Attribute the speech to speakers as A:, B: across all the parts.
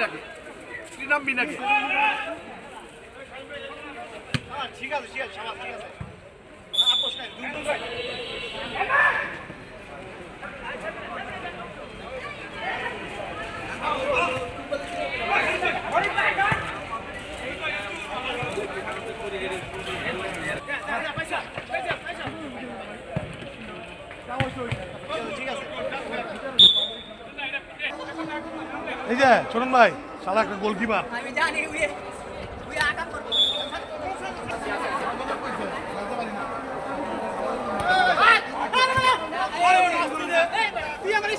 A: মিনাকে। কি নাম মিনাকে?
B: ঠিক আছে ঠিক আছে ঠিক আছে আপোষ নাই, দুই দুই ভাই। ঠিক আছে
A: এই যে ছোটন ভাই সালা একটা গোলকিপার।
C: আমি জানি উই উই আঘাত করব। তুই আমার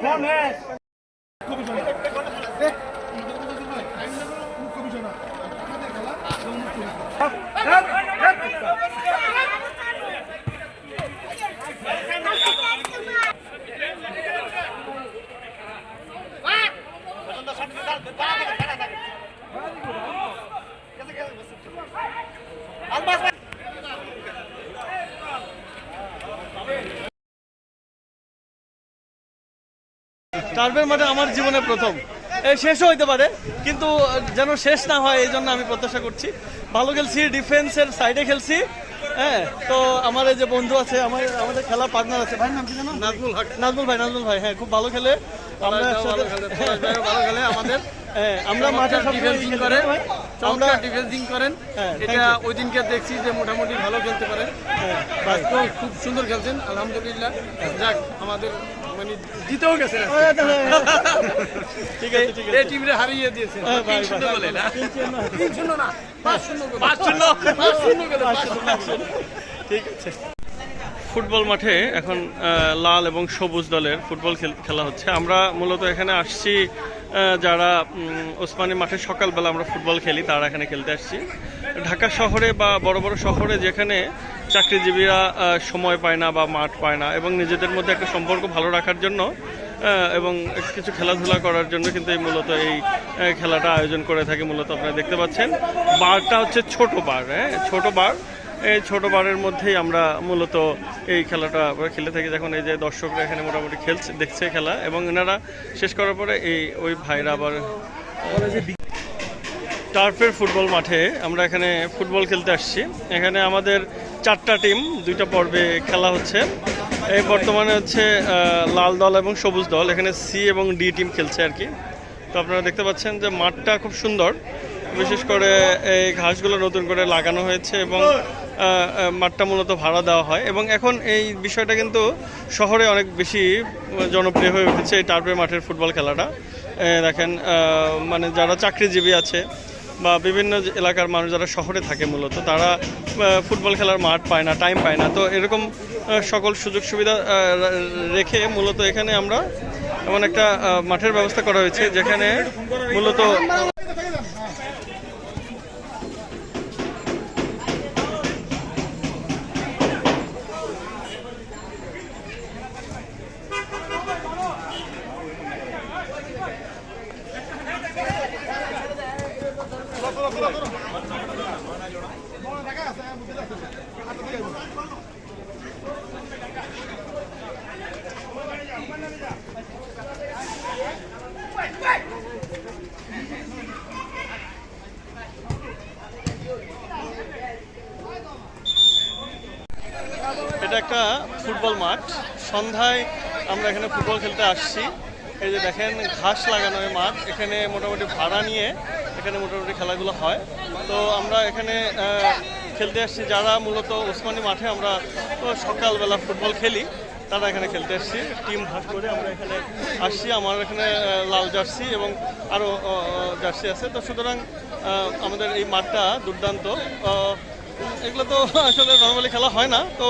C: ¿Cómo es?
D: টার্ফের মাঠে আমার জীবনে প্রথম। শেষও হইতে পারে কিন্তু যেন শেষ না হয় এই জন্য আমি প্রত্যাশা করছি। ভালো খেলছি ডিফেন্সের সাইডে খেলছি হ্যাঁ? তো আমার এই যে বন্ধু আছে আমার আমাদের খেলা পার্টনার আছে। ভাই নাম কি জানো নাজমুল হক নাজমুল ভাই নাজমুল ভাই হ্যাঁ খুব ভালো খেলে। আমরা ভালো খেলে আমাদের। হ্যাঁ আমরা মাঠে ডিফেন্সিং করে আমরা
E: ডিফেন্সিং করেন।
D: হ্যাঁ,
E: এটা ওই দিনকে দেখছি যে মোটামুটি ভালো খেলতে পারেন।
D: হ্যাঁ,
E: খুব সুন্দর খেলছেন আলহামদুলিল্লাহ। যাক আমাদের মানে জিতেও গেছে
D: ঠিক আছে ঠিক
E: এই টিমরে হারিয়ে দিয়েছেন
D: হ্যাঁ,
E: তিন শূন্য বলে না?
D: তিন শূন্য।
E: না পাঁচ শূন্য
D: পাঁচ শূন্য
E: পাঁচ শূন্য গোলে, পাঁচ শূন্য।
D: ঠিক আছে। ফুটবল মাঠে এখন লাল এবং সবুজ দলের ফুটবল খেল- খেলা হচ্ছে। আমরা মূলত এখানে আসছি যারা ওসমানী মাঠে সকালবেলা আমরা ফুটবল খেলি, তারা এখানে খেলতে আসছি। ঢাকা শহরে বা বড় বড় শহরে যেখানে চাকরিজীবীরা সময় পায় না বা মাঠ পায় না এবং নিজেদের মধ্যে একটা সম্পর্ক ভালো রাখার জন্য এবং কিছু খেলাধুলা করার জন্য কিন্তু এই মূলত এই খেলাটা আয়োজন করে থাকে, মূলত আপনারা দেখতে পাচ্ছেন। বারটা হচ্ছে ছোট বার হ্যাঁ? ছোট বার এই ছোট বারের মধ্যেই আমরা মূলত এই খেলাটা খেলে থাকি। যখন এই যে দর্শকরা এখানে মোটামুটি খেলছে, দেখছে খেলা এবং এনারা শেষ করার পরে এই ওই ভাইরা আবার টার্ফের ফুটবল মাঠে আমরা এখানে ফুটবল খেলতে আসছি। এখানে আমাদের চারটা টিম, দুইটা পর্বে খেলা হচ্ছে। এই বর্তমানে হচ্ছে লাল দল এবং সবুজ দল। এখানে সি এবং ডি টিম খেলছে আর কি। তো আপনারা দেখতে পাচ্ছেন যে মাঠটা খুব সুন্দর। বিশেষ করে এই ঘাসগুলো নতুন করে লাগানো হয়েছে এবং মাঠটা মূলত ভাড়া দেওয়া হয় এবং এখন এই বিষয়টা কিন্তু শহরে অনেক বেশি জনপ্রিয় হয়ে উঠেছে এই টার্পের মাঠের ফুটবল খেলাটা। দেখেন মানে যারা চাকরিজীবী আছে বা বিভিন্ন এলাকার মানুষ যারা শহরে থাকে মূলত, তারা ফুটবল খেলার মাঠ পায় না টাইম পায় না। তো এরকম সকল সুযোগ সুবিধা রেখে মূলত এখানে আমরা এমন একটা মাঠের ব্যবস্থা করা হয়েছে যেখানে মূলত এটা একটা ফুটবল মাঠ। সন্ধ্যায় আমরা এখানে ফুটবল খেলতে আসছি। এই যে দেখেন, ঘাস লাগানো মাঠ। এখানে মোটামুটি ভাড়া নিয়ে এখানে মোটামুটি খেলাগুলো হয়। তো আমরা এখানে খেলতে আসছি, যারা মূলত ওসমানী মাঠে আমরা সকালবেলা ফুটবল খেলি, তারা এখানে খেলতে আসছি। টিম ভাগ করে আমরা এখানে আসছি, আমার এখানে লাল জার্সি এবং আরও জার্সি আছে। তো সুতরাং আমাদের এই মাঠটা দুর্দান্ত। এগুলো তো আসলে নর্মালি খেলা হয় না। তো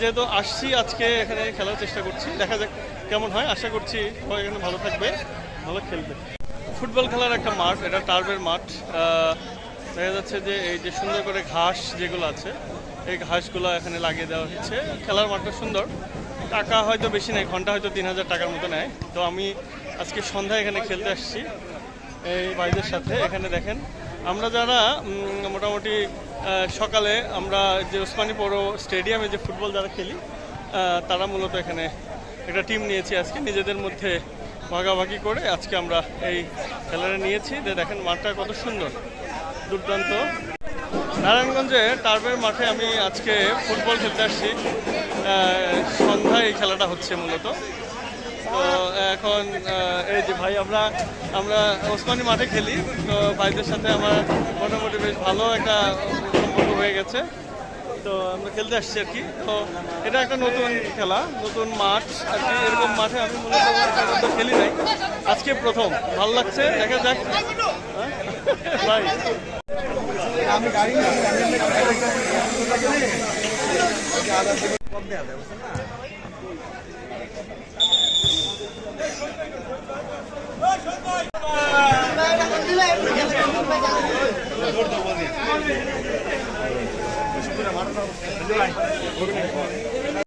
D: যেহেতু আসছি আজকে এখানে খেলার চেষ্টা করছি, দেখা যাক কেমন হয়। আশা করছি সবাই এখানে ভালো থাকবে, ভালো খেলবে। ফুটবল খেলার একটা মাঠ, এটা টার্বের মাঠ। দেখা যাচ্ছে যে এই যে সুন্দর করে ঘাস যেগুলো আছে, এই ঘাসগুলো এখানে লাগিয়ে দেওয়া হচ্ছে। খেলার মাঠটা সুন্দর। টাকা হয়তো বেশি নেয় ঘণ্টা হয়তো তিন হাজার টাকার মতো নেয়। তো আমি আজকে সন্ধ্যায় এখানে খেলতে আসছি। এই ভাইদের সাথে এখানে দেখেন, আমরা যারা মোটামুটি সকালে আমরা যে ওসমানী পৌর স্টেডিয়ামে যে ফুটবল যারা খেলি তারা মূলত এখানে একটা টিম নিয়েছি আজকে। নিজেদের মধ্যে ভাগাভাগি করে আজকে আমরা এই খেলাটা নিয়েছি। দেখেন মাঠটা কত সুন্দর। দুর্দান্ত। নারায়ণগঞ্জে টার্বের মাঠে আমি আজকে ফুটবল খেলতে আসছি। সন্ধ্যায় এই খেলাটা হচ্ছে মূলত। তো, এখন এই যে ভাই, আমরা আমরা ওসমানী মাঠে খেলি। তো, ভাইদের সাথে আমার মোটামুটি বেশ ভালো একটা সম্পর্ক হয়ে গেছে। তো, আমরা খেলতে আসছি আর কি। তো, এটা একটা নতুন খেলা, নতুন মাঠ। আর কি, এরকম মাঠে আমি মূলত খেলি নাই। আজকে প্রথম, ভালো লাগছে? দেখা যাক। হ্যাঁ? ভাই
B: দিলে